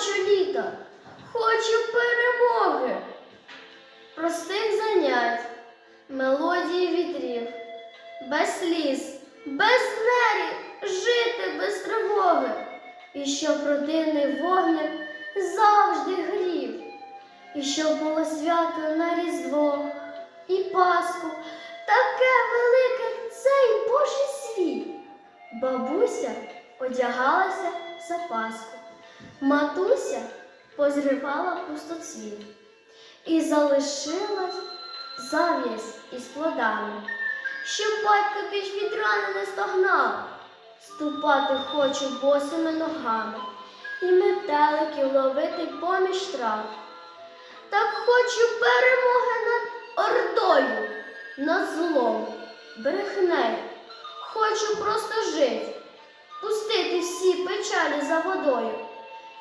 хочу літа, хочу перемоги, простих занять, мелодії вітрів, без сліз, без нерів, жити без тривоги, і щоб родинний вогник завжди грів, і щоб було свято на Різдво і Пасху, таке велике цей Божий світ. Бабуся одягалася за Пасху, матуся позривала пустоцвіт і залишилась зав'язь із плодами, щоб батько більш від рани не стогнав. Ступати хочу босими ногами і метеликів ловити поміж трав. Так хочу перемоги над ордою, над злом, брехнею. Хочу просто жити, пустити всі печалі за водою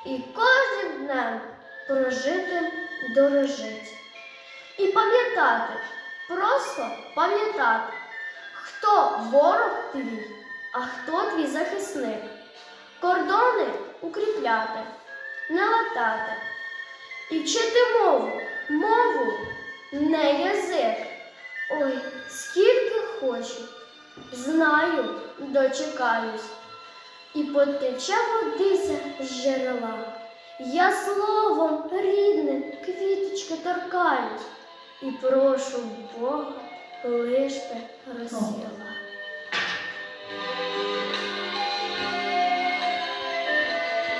і кожним днем прожитим дорожить. І пам'ятати, просто пам'ятати, хто ворог твій, а хто твій захисник. Кордони укріпляти, не латати. І вчити мову, мову не язик. Ой, скільки хочу, знаю, дочекаюсь. І потече водиця з джерела. Я словом рідним квіточки торкаюсь і прошу Бога лиш би розсіла.